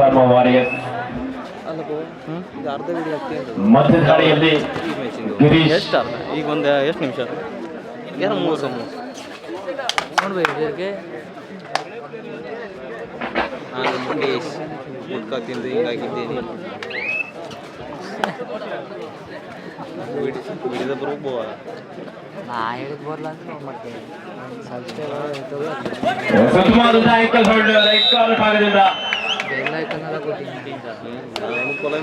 Pharma warriors ಮಧ್ಯ ಗಿರೀಶ್. ಈಗ ಒಂದು ಎಷ್ಟು ನಿಮಿಷ? ಏನೋ ಮೂರು ಸಮ. ನೋಡ್ಬೇಕು ಇದಕ್ಕೆ ನಾನು ತಿಂದು ಹಿಂಗಾಗಿದ್ದೇನೆ. ಬಿಡಿದ ಬರೋಬ್ಬ ನಾ ಹೇಳಿದ್ ಬರಲ್ಲ ಅಂತ ನಾವು ಮಾಡ್ತೇವೆ ಸುತ್ತಮಾದ ಆಂಕಲ್ ಹೋಲ್ಡ್ ರೈಟ್ ಕಾಲ್ ಭಾಗದಿಂದ ಎಲ್ಲ ಐಕನ್ನೆಲ್ಲ ಕೊಟ್ಟಿದ್ದೀನಿ ನಾನು ಕೊಲೆ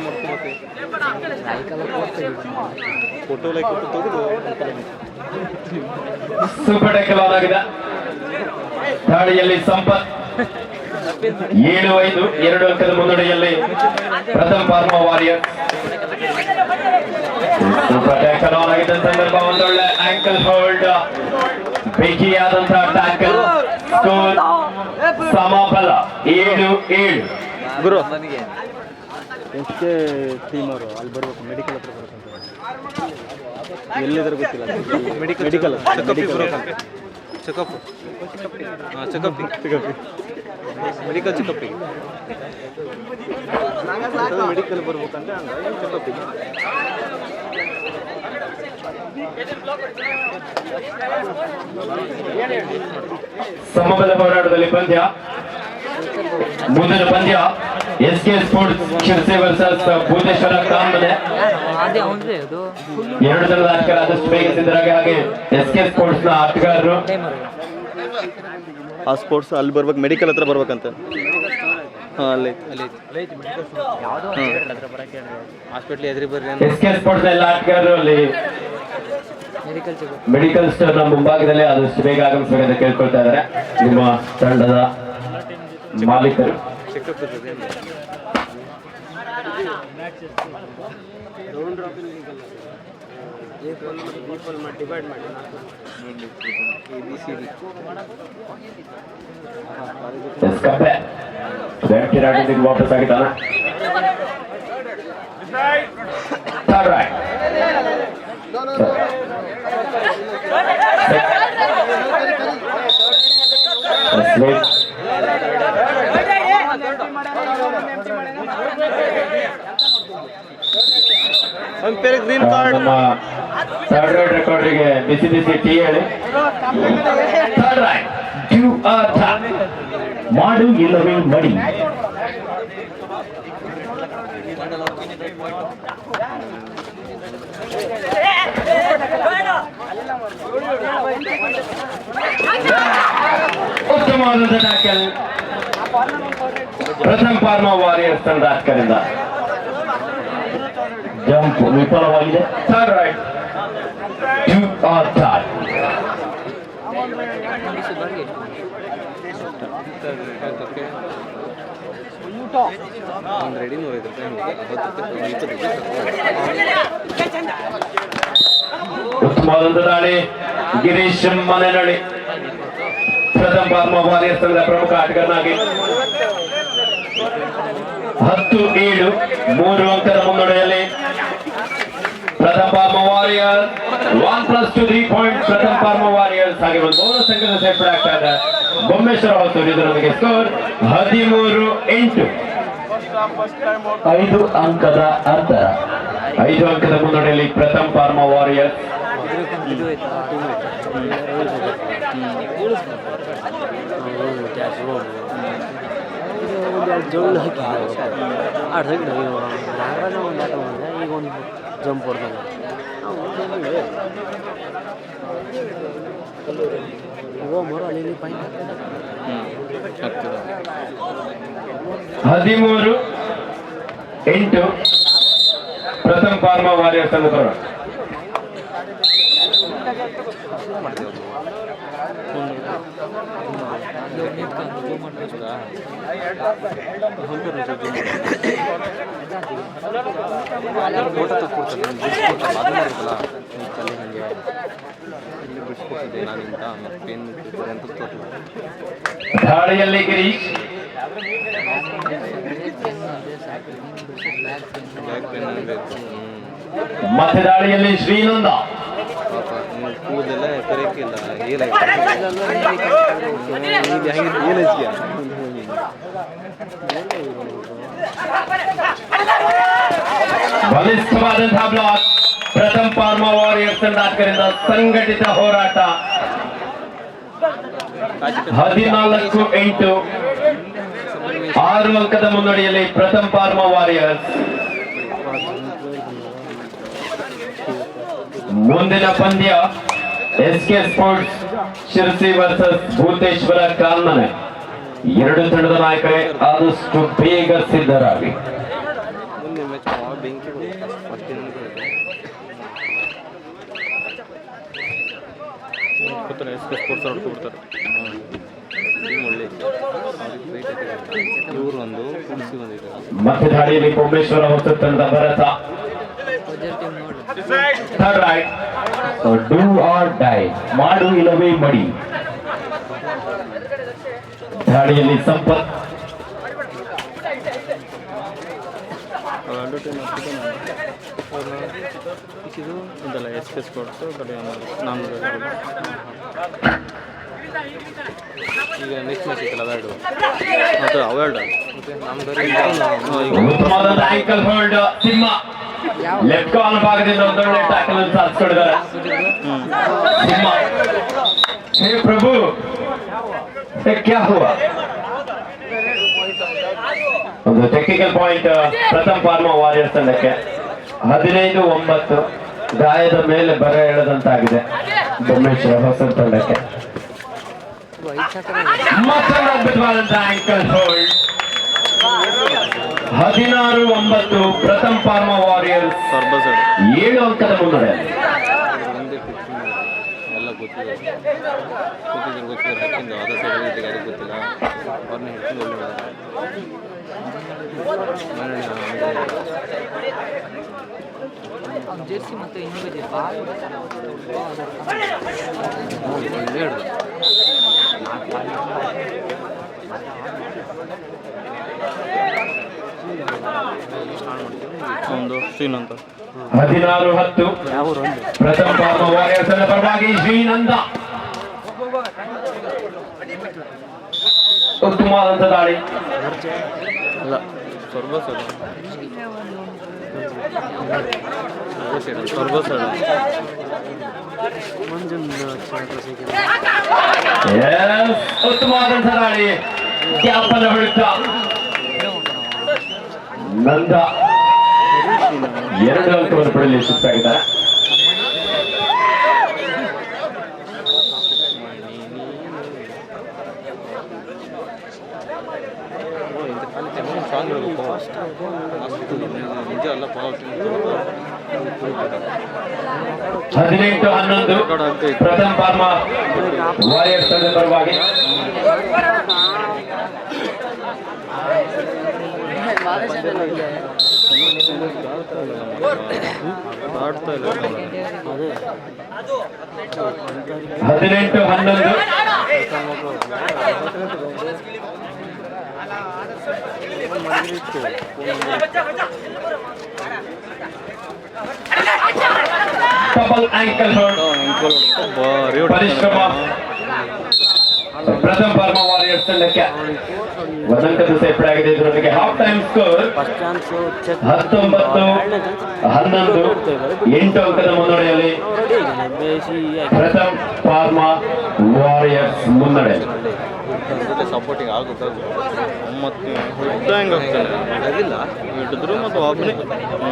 ಫೋಟೋ ಲೈಕ್ ಕೊಟ್ಟು ತೆಗೆದು ಸೂಪರ್ ಟೆಕಲ್ ಆನ್ ಆಗಿದೆ. ದಾಳಿಯಲ್ಲಿ ಸಂಪತ್ ಏಳು ಐದು ಎರಡು ಅಂಕದ ಮುನ್ನಡೆಯಲ್ಲಿ ಪ್ರಥಮ ಫಾರ್ಮ ವಾರಿಯರ್. ಸೂಪರ್ ಆಗಿದ್ದ ಸಂದರ್ಭ ಒಂದೊಳ್ಳೆ ಆಂಕಲ್ ಹೋಲ್ಡ್ ಬಿಗಿಯಾದಂತಹ ಟ್ಯಾಕಲ್ ಸ್ಕೋರ್ ಸಮಬಲ ಏಳು ಏಳು. ಗುರು. ನನಗೆ. ಟೀಮ್ ಟೀಮರು ಅಲ್ಲಿ ಬರ್ಬೇಕು ಮೆಡಿಕಲ್ ಹತ್ರ ಬರ್ಬೇಕಂತ ಎಲ್ಲಿದ್ದಾರೆ ಗೊತ್ತಿಲ್ಲ. ಮೆಡಿಕಲ್ ಮೆಡಿಕಲ್ ಚೆಕಪ್ ಹಾಂ ಚೆಕಪ್ ಚೆಕಪ್ ಮೆಡಿಕಲ್ ಚೆಕಪ್ಪಿಗೆ ಮೆಡಿಕಲ್ ಬರ್ಬೇಕಂದ್ರೆ ಹಂಗಾಗಿ ಚೆಕಪ್ಪಿಗೆ ಸಮಬಲ ಹೋರಾಟದಲ್ಲಿ ಪಂದ್ಯ. ಮುಂದಿನ ಪಂದ್ಯ. S K sports Sirsi versus Bhuteshwara ಅದು ಎರಡು ಜನದ ಆಟಗಾರ ಆದಷ್ಟು ಬೇಗ ಸಿದ್ಧರಾಗಿ ಹಾಗೆ ಎಸ್ ಕೆ ಸ್ಪೋರ್ಟ್ಸ್ನ ಆಟಗಾರರು. ಆ ಸ್ಪೋರ್ಟ್ಸ್ ಅಲ್ಲಿ ಬರ್ಬೇಕು ಮೆಡಿಕಲ್ ಹತ್ರ ಬರ್ಬೇಕಂತ. ಎಸ್ ಕೆ ಸ್ಪೋರ್ಟ್ಸ್ ಎಲ್ಲ ಆಟಗಾರರು ಅಲ್ಲಿ ಮೆಡಿಕಲ್ ಸ್ಟೋರ್ನ ಮುಂಭಾಗದಲ್ಲಿ ಆದಷ್ಟು ಬೇಗ ಆಗಮಿಸಬೇಕಂತ ಕೇಳ್ಕೊಳ್ತಾ ಇದ್ದಾರೆ. ನಿಮ್ಮ ತಂಡದ ಮಾಲೀಕರು. ವಾಪಸ್ ಆಗಿದ್ದಾನ? Right. ನಮ್ಮ ಥರ್ಡ್ ರೈಟ್ ರೆಕಾರ್ಡ್ಗೆ ಬಿಸಿ ಬಿಸಿ ಟೀ ಹೇಳಿ. ಥರ್ಡ್ ಆರ್ ಮಾಡು ಇಲ್ಲವೇ ಮಡಿ. ಉತ್ತಮವಾದಂಥ ಟ್ಯಾಕಲ್ ಪ್ರಥಮ ಫಾರ್ಮಾ ವಾರಿಯರ್ಸ್ ತಂಡ ಜಂಪ್ ವಿಫಲವಾಗಿದೆ. Third raid. Do or third. ಒಂದು ರೆಡಿ ನೂರೈದು ರೂಪಾಯಿ ಉತ್ತಮವಾದಂಥ ದಾಳಿ ಗಿರೀಶ್ ಮನೆನಳ್ಳಿ. ಪ್ರಥಮ ಪದ್ಮ ವಾರಿಯರ್ಸ್ ತಂಡದ ಪ್ರಮುಖ ಆಟಗಾರನಾಗಿ. ಹತ್ತು ಏಳು, ಮೂರು ಅಂಕದ ಮುನ್ನಡೆಯಲ್ಲಿ Prathama Pharma Warriors one plus two three point Prathama Pharma Warriors ಹಾಗೆ ಒಂದು ಬೋನಸ್ ಅಂಕದ ಸೇರ್ಪಡೆ ಆಗ್ತಾ ಇದೆ. ಬೊಮ್ಮೇಶ್ವರ ಹೊಸೂರು ಇದರೊಂದಿಗೆ ಸ್ಕೋರ್ ಹದಿಮೂರು ಎಂಟು. ಐದು ಅಂಕದ ಅಂತರ ಐದು ಅಂಕದ ಮುನ್ನಡೆಯಲ್ಲಿ ಪ್ರಥಮ ಫಾರ್ಮಾ ವಾರಿಯರ್ಸ್ ಇದು ಆಯ್ತಾ ಜೋಳು ಹಾಕಿ ಆಡ್ ಹಾಕಿ ನಾಗರಾಜ ಒಂದು ಆಟ ಮಾಡಿದೆ ಈಗ ಒಂದು ಜಂಪ್ ಹೊಡೆದಾಗ ಹದಿಮೂರು ಎಂಟು ಪ್ರಥಮ ಫಾರ್ಮ ವಾರಿಯರ್ಸ್ ತಂದು ಬರೋಣ ಫೋಟೋ ತಕ್ಕೊಡ್ತಾರೆ ಅದು ಮಾಡಿರಲ್ಲ ತಲೆ ಹಂಗೆ ಇಲ್ಲಿ ಬಿಡಿಸ್ಕೊಟ್ಟಿದ್ದೆ ನಾನು ಇಂತ ಮತ್ತೆ ಪೇನ್ ಅಂತ ತೋರಿಲ್ಲ ದಾಳಿಯಲ್ಲಿ ಗಿರೀಶ್. ಮತ್ತೆ ದಾಳಿಯಲ್ಲಿ ಶ್ರೀನಂದ. ನೀವು ಕೂದಲೆಲ್ಲ ಕರೆಯಕ್ಕಿಲ್ಲ ಇದು ಹೆಂಗೆ ಏನು ಹಚ್ಚಿಯ ಬಲಿಷ್ಠವಾದಂತಹ ಬ್ಲಾಕ್, ಪ್ರಥಮ ಪಾರ್ಮ ವಾರಿಯರ್ಸ್ ನಾಟಕರಿಂದ ಸಂಘಟಿತ ಹೋರಾಟ. ಹದಿನಾಲ್ಕು ಎಂಟು ಆರು ಅಂಕದ ಮುನ್ನಡೆಯಲ್ಲಿ ಪ್ರಥಮ ಪಾರ್ಮ ವಾರಿಯರ್ಸ್. ಮುಂದಿನ ಪಂದ್ಯ S K sports Sirsi versus Bhuteshwara Kalmane. ಎರಡು ತಂಡದ ನಾಯಕರೇ, ಆದಷ್ಟು ಬೇಗ ಸಿದ್ಧರಾಗಿ. ಮತ್ತೆ ದಾಳಿಯಲ್ಲಿ ಪರಮೇಶ್ವರ ಹೊಸ ತಂಡ Bharata. Third raid do or die ಮಾಡು ಇಲ್ಲವೇ ಮಡಿ. ದಾಳಿಯಲ್ಲಿ ಸಂಪತ್ ಇದು ಇದಲ್ಲ ಎಸ್ ನಾನು ಈಗ ನೆಕ್ಸ್ಟ್ ಮ್ಯಾಚ್ ಐತಲ್ಲ ಅವೆರಡು ಮತ್ತು ಅವೆರಡು ನಮ್ದು ಲೆಫ್ಟ್ ಕಾಲ್ ಭಾಗದಿಂದ ಒಂದೊಳ್ಳೆ ಟ್ಯಾಕಲ್ ಅನ್ನು ಸಾಧಿಸ್ಕೊಂಡಿದ್ದಾರೆ. ಹೇ ಪ್ರಭು ಹೇ ಕ್ಯಾ ಹುವಾ? ಒಂದು ಟೆಕ್ನಿಕಲ್ ಪಾಯಿಂಟ್ ಪ್ರಥಮ ಫಾರ್ಮ ವಾರಿಯರ್ಸ್ ತಂಡಕ್ಕೆ. ಹದಿನೈದು ಒಂಬತ್ತು ಗಾಯದ ಮೇಲೆ ಬರ ಎಳೆದಂತಾಗಿದೆ. ಬೊಮ್ಮೇಶ್ವರ ಹೊಸ ತಂಡಕ್ಕೆ. ಮತ್ತೊಂದು ಅದ್ಭುತವಾದಂತಹ ಆಂಕಲ್ ಹೋಲ್ಡ್ ಹದಿನಾರು ಒಂಬತ್ತು ಪ್ರಥಮ ಫಾರ್ಮ ಸೈಡ್ ಏಳು ಅಂಕದ ಮುನ್ನಡೆ. ಎಲ್ಲ ಗೊತ್ತಿದೆ. ಗೊತ್ತಿದ್ರು ಗೊತ್ತಿದ್ರು ಹಾಕಿಂದು ಅದ ಸೈಡ್ ಹೋಗಿದ್ದು ಯಾರಿಗೂ ಗೊತ್ತಿಲ್ಲ. ಅವ್ರನ್ನ ಹಿಡ್ಕೊಂಡು ಒಳ್ಳೆ ಜೆರ್ಸಿ ಮತ್ತೆ ಇನ್ನೊಂದು ಜೆರ್ಸಿ ಒಳ್ಳೆ ಹಿಡ್ದು ಒಂದು ಅಂತ. ಹದಿನಾರು ಹತ್ತು. ಪ್ರಥಮ ಫಾರ್ಮಾ ವಾರಿಯರ್ಸ್ನ ಪರವಾಗಿ ಶ್ರೀನಂದ. ಉತ್ತಮವಾದಂತ ದಾಳಿ. ಅಲ್ಲ ಸ್ವರ್ಗ ಸ್ವರ್ಗ ದಾಳಿ. ಜ್ಞಾಪನ ಹೊಡೆತ ನಂದ ಎರಡು ಅಂಕವನ್ನು ಪಡೆಯಲು ಅಲ್ಲ ಹದಿನೆಂಟು ಹನ್ನೊಂದು ಪ್ರಥಮ ಫಾರ್ಮಾ ವಾರಿಯರ್ ತಂಡದ ಪರವಾಗಿ. ಹದಿನೆಂಟು ಹನ್ನೊಂದು. ಡಬಲ್ ಆಂಕಲ್ ಹೋಲ್ಡ್ ಭಾರಿ ಪರಿಶ್ರಮ ಪ್ರಥಮ ಫಾರ್ಮಾ ವಾರಿಯರ್ಸ್ ತಂಡಕ್ಕೆ ಒಂದಂಕದ ಸೇರ್ಪಡೆಯಾಗಿದೆ ಇದರೊಂದಿಗೆ. ಹಾಫ್ ಟೈಮ್ ಸ್ಕೋರ್ ಹತ್ತೊಂಬತ್ತು ಹನ್ನೊಂದು ಎಂಟು ಅಂಕದ ಮುನ್ನಡೆಯಲ್ಲಿ ಪ್ರಥಮ್ ಫಾರ್ಮಾ ವಾರಿಯರ್ಸ್ ಮುನ್ನಡೆ. ಸಪೋರ್ಟಿಂಗ್ ಆಗುತ್ತೆ ಮತ್ತೆ ಹುಡ್ಡ ಹೆಂಗೆ ಆಗ್ತಾನೆ ಹಿಡಿದಿಲ್ಲ ಹಿಡಿದ್ರು ಮತ್ತು ಒಬ್ಬನೇ ಹ್ಞೂ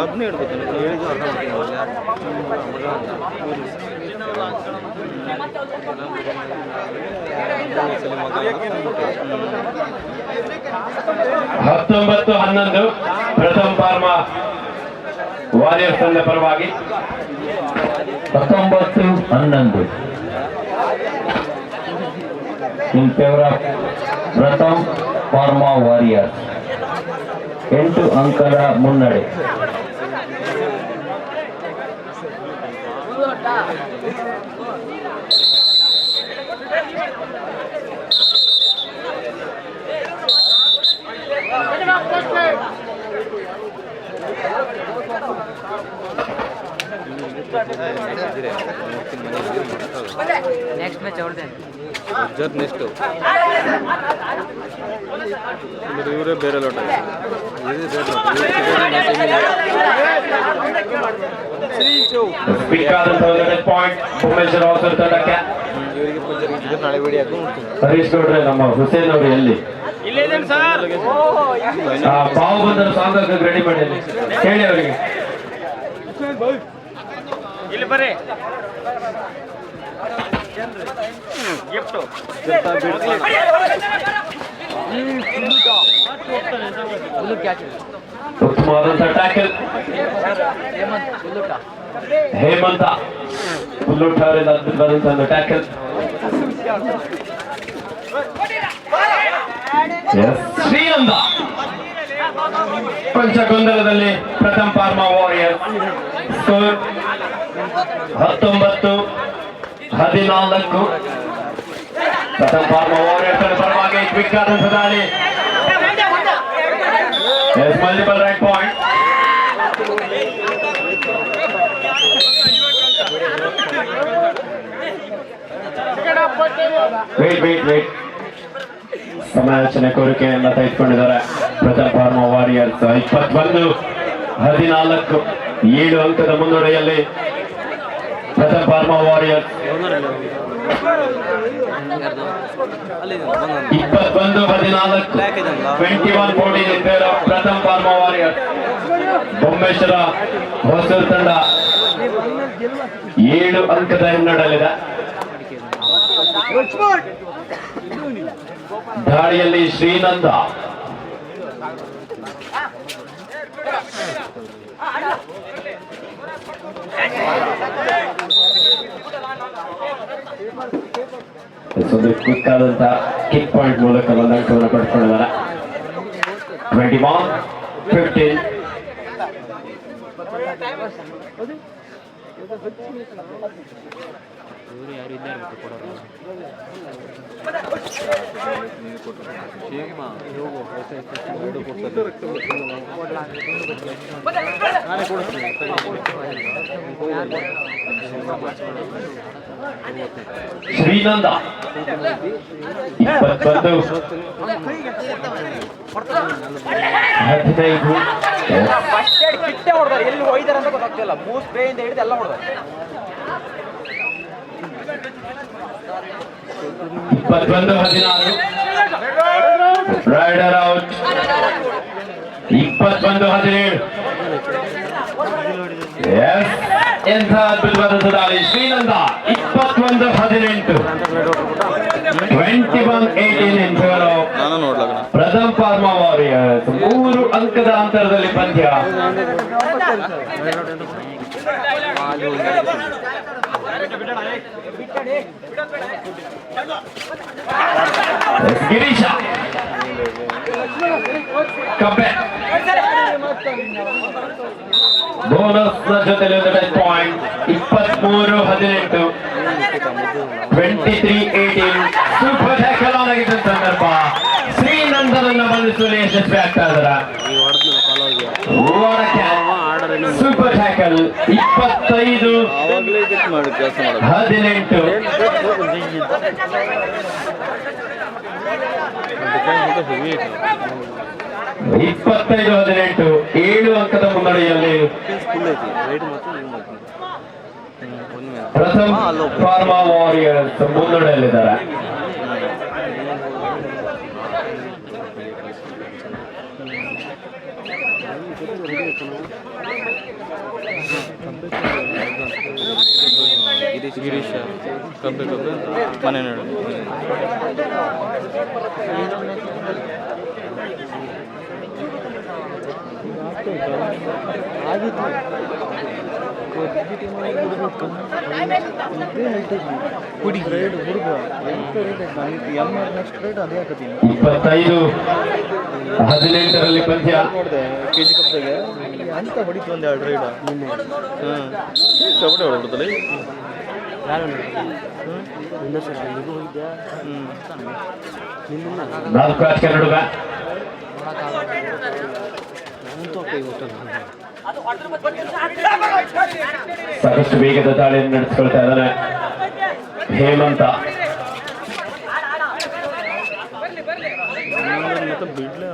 ಒಬ್ಬನೇ ಅರ್ಥ ಹತ್ತೊಂಬತ್ತು ಹನ್ನೊಂದು ಪ್ರಥಮ ಫಾರ್ಮಾ ವಾರಿಯರ್ ತಂಡ ಪರವಾಗಿ ಹತ್ತೊಂಬತ್ತು ಹನ್ನೊಂದು. ಇನ್ ಪ್ರಥಮ ಫಾರ್ಮಾ ವಾರಿಯರ್ ಎಂಟು ಅಂಕದ ಮುನ್ನಡೆ. ನೆಕ್ಸ್ಟ್ ಮ್ಯಾಚ್ ಅವ್ರದ್ದೇನೆ ಜರ್ ನೆಕ್ಸ್ಟು ಅಂದ್ರೆ ಇವರೇ ಬೇರೆ ಲೋಟ ಕ್ವಿಕ್ ಆದಂತ ಒಂದು ಪಾಯಿಂಟ್ ಭುವನೇಶ್ವರ ಹೊಸೂರು ತಂಡಕ್ಕೆ ಇವರಿಗೆ ಪೂಜಾರಿಗೆ ನಾಳೆ ವಿಡಿಯೋ ಹಾಕೊಂಡು ಹರೀಶ್ ಗೌಡ್ರೆ ನಮ್ಮ ಹುಸೇನ್ ಅವರು ಎಲ್ಲಿ ಆ, ಬಾವು ಬಂದರು ಸಾಂಗ್ ಹಾಕಕ್ ರೆಡಿ ಮಾಡಿ ಅಲ್ಲಿ. ಹೇಳಿ ಅವರಿಗೆ ಉತ್ತಮವಾದಂತ ಟ್ಯಾಕಲ್ ಹೇಮಂತ ಪುಲ್ಲುಟ್ಟ ಅವರಿಂದ ಅದ್ಭುತವಾದಂತ ಒಂದು ಟ್ಯಾಕಲ್ ಶ್ರೀನಂದ. ಪಂಚಗೊಂದಲದಲ್ಲಿ ಪ್ರಥಮ ಫಾರ್ಮಾ ವಾರಿಯರ್ ಸ್ಕೋರ್ ಹತ್ತೊಂಬತ್ತು, ಹದಿನಾಲ್ಕು. ಪ್ರಥಮ ಫಾರ್ಮಾ ವಾರಿಯರ್ ಪರವಾಗಿ ಕ್ವಿಕ್ ಆದಂತ multiple raid point wait wait wait ಸಮಾಲೋಚನೆ ಕೋರಿಕೆಯನ್ನ ತೆಗೆದುಕೊಂಡಿದ್ದಾರೆ. ಪ್ರತಾಪ್ ಫಾರ್ಮಾ ವಾರಿಯರ್ಸ್ ಇಪ್ಪತ್ತೊಂದು, ಹದಿನಾಲ್ಕು, ಏಳು ಅಂಕದ ಮುನ್ನಡೆಯಲ್ಲಿ ಪ್ರತಾಪ್ ವರ್ಮ ವಾರಿಯರ್ಸ್. ಇಪ್ಪತ್ತೊಂದು ಹದಿನಾಲ್ಕು ಟ್ವೆಂಟಿ ಒನ್ ಫೋರ್ಟಿ ಪ್ರಥಮ ಫಾರ್ಮ ವಾರಿಯರ್ ಬೊಮ್ಮೇಶ್ವರ ಹೊಸೂರು ತಂಡ ಏಳು ಅಂಕದ ಹಿನ್ನಡೆಯಲ್ಲಿದೆ ದಾಳಿಯಲ್ಲಿ ಶ್ರೀನಂದ ಒಂದು ಕ್ವಿಕ್ ಆದಂತ ಕಿಕ್ ಪಾಯಿಂಟ್ ಮೂಲಕ ಒಂದು ಅಂಕವನ್ನು ಪಡ್ಕೊಂಡಿದ್ದಾರೆ ಟ್ವೆಂಟಿ ಒನ್ ಫಿಫ್ಟೀನ್ ಇವರು ಯಾರು ಇದ್ದಾರೆ ಮತ್ತೆ ಕೊಡೋರು. ಶ್ರೀನಂದ. ಇಪ್ಪತ್ತೊಂದು. ಹದಿನೈದು. ಕಿಟ್ಟೆ ಹೊಡೆದ ಎಲ್ಲಿ ಒಯ್ದಾರೆ ಅಂತ ಗೊತ್ತಾಗ್ತಿಲ್ಲ. ಮೂಸ್ ಬೇಯಿಂದ ಹಿಡಿದು ಎಲ್ಲ ಹೊಡೆದಾರೆ. ಇಪ್ಪತ್ತೊಂದು ಹದಿನಾರು. ರೈಡರ್ ಔಟ್ ಇಪ್ಪತ್ತೊಂದು ಹದಿನೇಳು. ಎಂಥ ಅದ್ಭುತವಾದ ಸುಧಾರಿ. ಶ್ರೀನಂದ, ಇಪ್ಪತ್ತೊಂದು ಹದಿನೆಂಟು. Twenty one eighteen in of Prathama Pharma Warriors. ಮೂರು ಅಂಕದ ಅಂತರದಲ್ಲಿ ಪಂದ್ಯ. ಗಿರೀಶ. ಕಬ್ಬೆ ಬೋನಸ್ ಜೊತೆಲಿ ಒಂದು ಟಚ್ ಪಾಯಿಂಟ್. ಇಪ್ಪತ್ಮೂರು ಹದಿನೆಂಟು. Twenty three eighteen super tackle on ಆಗಿದ್ದ ಸಂದರ್ಭ. ಶ್ರೀನಂದನನ್ನ ಬಂಧಿಸುವಲ್ಲಿ ಯಶಸ್ವಿ ಆಗ್ತಾ ಇದಾರ ಸೂಪರ್ ಟ್ಯಾಕಲ್ ಇಪ್ಪತ್ತೈದು ಹದಿನೆಂಟು. ಇಪ್ಪತ್ತೈದು ಹದಿನೆಂಟು ಏಳು ಅಂಕದ ಮುನ್ನಡೆಯಲ್ಲಿ ಪ್ರಥಮ ಫಾರ್ಮಾ ವಾರಿಯರ್ಸ್ ಮುನ್ನಡೆಯಲ್ಲಿದ್ದಾರೆ. ಗಿರೀಶ್ ಗಿರೀಶ ಕಬ್ಬೆ ಕಬ್ಬೆ ಮನೆ ನೋಡು ಇಪ್ಪತ್ತೈದು, ಹದಿನೆಂಟರಲ್ಲಿ ಪಂದ್ಯ. ಕೆ ಜಿ ಕಪ್ದಾಗೆ ಅಂತ ಹೊಡಿತು ಒಂದು ಎರಡು ರೈಡ್ ಹಾಂ ನಿನ್ನ ನಾಲ್ಕು ರಾಜ್ ಸಾಕಷ್ಟು ವೇಗದ ದಾಳಿಯನ್ನು ನಡೆಸಿಕೊಳ್ತಾ ಇದ್ದಾನೆ ಹೇಮಂತ. ಬಿಡ್ಲೇ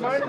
ಅವರು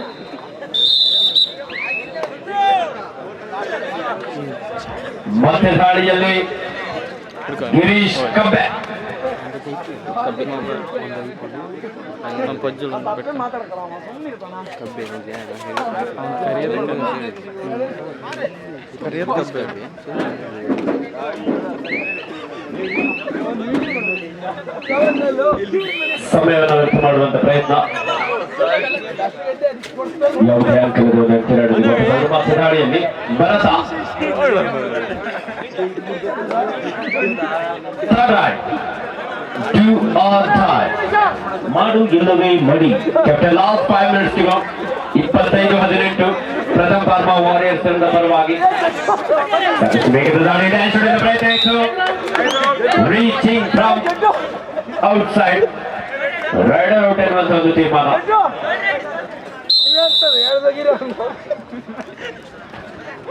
ಮತ್ತೆ ದಾಳಿಯಲ್ಲಿ ಗಿರೀಶ್ ಕಬ್ಬೆ. ಸಮಯವನ್ನು ವ್ಯರ್ಥ ಮಾಡುವಂತ ಪ್ರಯತ್ನ. ಯಾವುದೇ ಮಾತನಾಡಿಯಲ್ಲಿ ಭರತ. Do or die. ಮಾಡು ಗೆಲ್ಲುವೆ ಮಡಿ ಕೆಪ್ಟನ್ ಲಾಸ್ಟ್ ಫೈವ್ ಮಿನಿಟ್ಸ್ ಇಗೋ ಇಪ್ಪತ್ತೈದು ಹದಿನೆಂಟು ಪ್ರಥಮ ಫಾರ್ಮಾ ವಾರಿಯರ್ಸ್ ತಂಡದ ಪರವಾಗಿ ಸಾಕಷ್ಟು ವೇಗದ ದಾಳಿ ಡ್ಯಾನ್ಸ್ ಹೊಡೆದ ಪ್ರಯತ್ನ ಇತ್ತು reaching from outside raider out ಎನ್ನುವಂತ ಒಂದು ತೀರ್ಮಾನ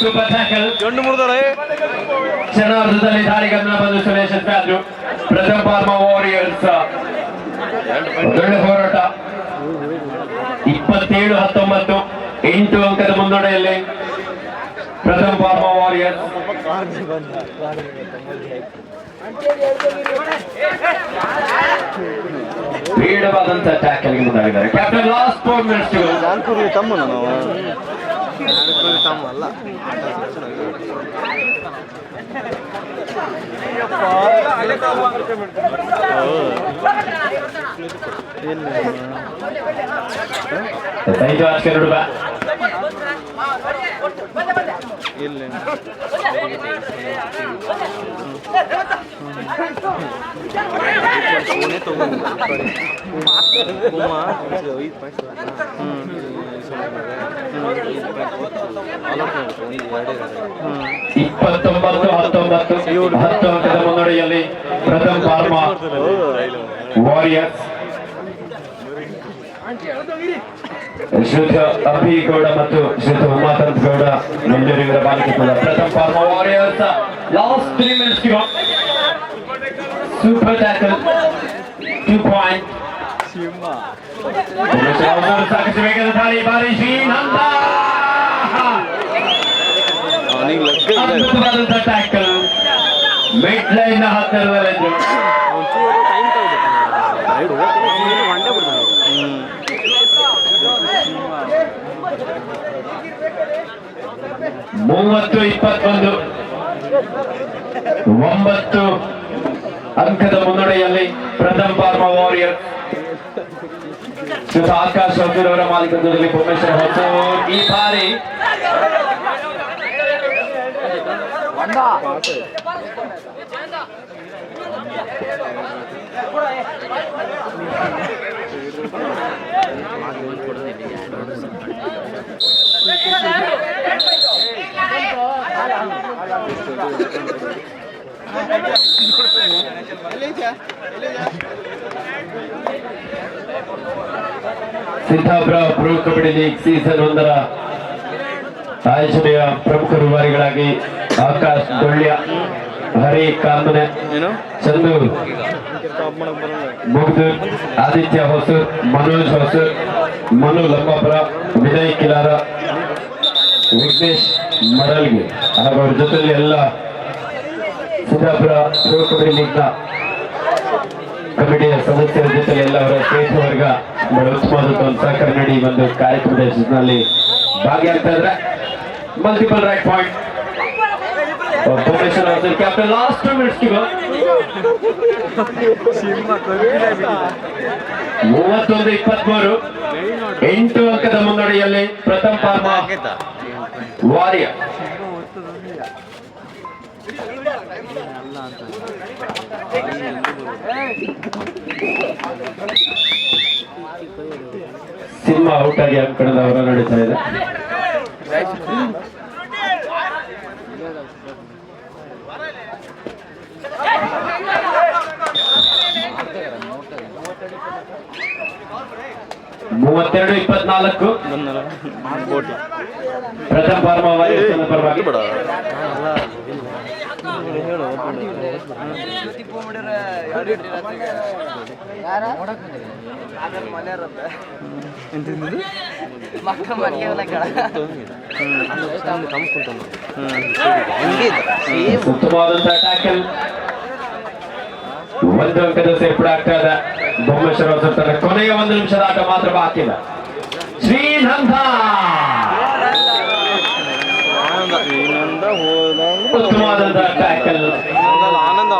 ಸೂಪರ್ ಟ್ಯಾಕಲ್ ಚೆಂಡು ಮುರಿದಾರೆ ಕ್ಷಣಾರ್ಧದಲ್ಲಿ ದಾರಿ ಗಮನ ಬಂದು ಸುರೇಶ್ ಆದ್ರು ಪ್ರಥಮ ಫಾರ್ಮಾ ವಾರಿಯರ್ಸ್ ಒಳ್ಳೆ ಹೋರಾಟ ಇಪ್ಪತ್ತೇಳು ಹತ್ತೊಂಬತ್ತು ಎಂಟು ಅಂಕದ ಮುನ್ನಡೆಯಲ್ಲಿ ಪ್ರಥಮ ಫಾರ್ಮಾ ವಾರಿಯರ್ಸ್ ಬೇಡವಾದಂತ ಟ್ಯಾಕಲ್ಗೆ ಮುಂದಾಗಿದ್ದಾರೆ ಕ್ಯಾಪ್ಟನ್ ಲಾಸ್ಟ್ ಫೋರ್ ಮಿನಿಟ್ಸ್ ಜಾನ್ಪುರಿ ತಮ್ಮನ ನಾವು ಜಾನ್ಪುರಿ ತಮ್ಮ ಅಲ್ಲ ಐದು ಆಸ್ಕರ್ ಹುಡುಗ ಇಲ್ಲ ಫೋನೇ ತಗೊಂಡು ಐದು ಪಾಯಿಂಟ್ ಇಪ್ಪತ್ತೊಂಬತ್ತು ಹತ್ತೊಂಬತ್ತು ಹತ್ತೊಂಬತ್ತರ ಮುನ್ನಡೆಯಲ್ಲಿ ಪ್ರಥಮ ಫಾರ್ಮಾ ವಾರಿಯರ್ಸ್. ಶ್ರುತ ಅಭಿಗೌಡ ಮತ್ತು ಶ್ರುತ ಉಮಾಕಾಂತ್ ಗೌಡ ಮಂಜೂರಿವರ ಬಾಲಿಕೆ ಕೂಡ ಪ್ರಥಮ pharma warriors. Last three minutes super tackle two point ವೇಗದ ದಾಳಿ ಬಾರಿ ಶ್ರೀನಂದ ಅವನಿಗೆ ಲೆಕ್ಕ ಇಲ್ಲ ಅದ್ಭುತವಾದಂತ ಟ್ಯಾಕಲ್ ಮಿಡ್ ಲೈನ್ ಮೂವತ್ತು ಇಪ್ಪತ್ತೊಂದು, ಒಂಬತ್ತು ಅಂಕದ ಮುನ್ನಡೆಯಲ್ಲಿ ಪ್ರಥಮ ಪಾರ್ಮ ವಾರಿಯರ್ ಇವತ್ತು ಆಕಾಶ್ ಅವರ ಮಾಲೀಕತ್ವದಲ್ಲಿ ಭುವನೇಶ್ವರ ಹೊತ್ತು ಈ ಬಾರಿ. ಎಲ್ಲಿದ್ಯಾ? ಎಲ್ಲಿದ್ಯಾ? Siddapura pro kabaddi league season ಒಂದರ ಆಯೋಜನೆಯ ಪ್ರಮುಖ ರೂವಾರಿಗಳಾಗಿ ಆಕಾಶ್ ಗೊಳ್ಳ್ಯ ಹರಿ ಕಾಮನೆ ಚಂದು ಮುಗ್ದು ಆದಿತ್ಯ ಹೊಸೂರ್ ಮನೋಜ್ ಹೊಸೂರ್ ಮನು ಲಂಬಾಪುರ ವಿನಯ್ ಕಿಲಾರ ವಿಘ್ನೇಶ್ ಮರಲ್ಗೆ ಹಾಗೂ ಅವರ ಜೊತೆಯಲ್ಲಿ ಎಲ್ಲ ಸಿದ್ದಾಪುರ ಪ್ರೊ ಕಬಡ್ಡಿ ಲೀಗ್ನ ಕಮಿಟಿಯ ಸದಸ್ಯರ ಜೊತೆ ಎಲ್ಲ ಅವರ ಸ್ನೇಹಿತ ವರ್ಗ ಬಹಳ ಉತ್ತಮವಾದಂತಹ ಒಂದು ಸಹಕಾರ ನೀಡಿ ಒಂದು ಕಾರ್ಯಕ್ರಮದಲ್ಲಿ ಭಾಗಿಯಾಗ್ತಾ multiple raid point of captain last two minutes give ಮೂವತ್ತೊಂದು ಇಪ್ಪತ್ಮೂರು. ಎಂಟು ಅಂಕದ ಮುನ್ನಡೆಯಲ್ಲಿ ಪ್ರಥಮ ಪಾರ್ಮ ಸಿನಿಮಾ ಔಟ್ ಆಗಿ ಹಾಕೊಂಡದ ಅವರ ನಡೀತಾ ಇದೆ? ಮೂವತ್ತೆರಡು ಇಪ್ಪತ್ನಾಲ್ಕು. ಪ್ರಥಮ ಪಾರ್ಮ ಪರವಾಗಿ. ಬೇಡ ಒಂದು ಅಂಕದ ಸೇರ್ಪಡೆ ಆಗ್ತಾ ಇದೆ? ಬೊಮ್ಮೇಶ್ವರ ಕೊನೆಯ ಒಂದು ನಿಮಿಷದ ಆಟ ಮಾತ್ರ ಬಾಕಿ ಇದೆ ಶ್ರೀನಂದ ಆನಂದ ಇನ್ನೊಂದ ಹೋದ ಉತ್ತಮವಾದಂತಹ ಟ್ಯಾಕಲ್ ಆನಂದ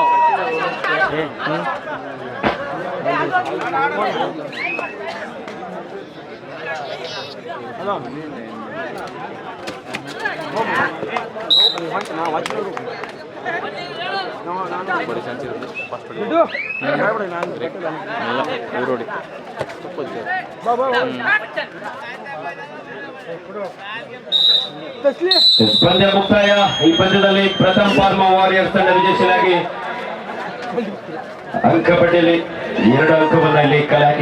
ಊರೋಡಿ ಪಂದ್ಯ ಮುಕ್ತಾಯ. ಈ ಪಂದ್ಯದಲ್ಲಿ ಪ್ರಥಮ ಫಾರ್ಮ ವಾರಿಯರ್ಸ್ ತಂಡ ವಿಜಯಶೀಲಾಗಿ ಅಂಕ ಪಟ್ಟಿಯಲ್ಲಿ ಎರಡು ಅಂಕವನ್ನು ಇಲ್ಲಿ ಕಲೆ ಹಾಕಿ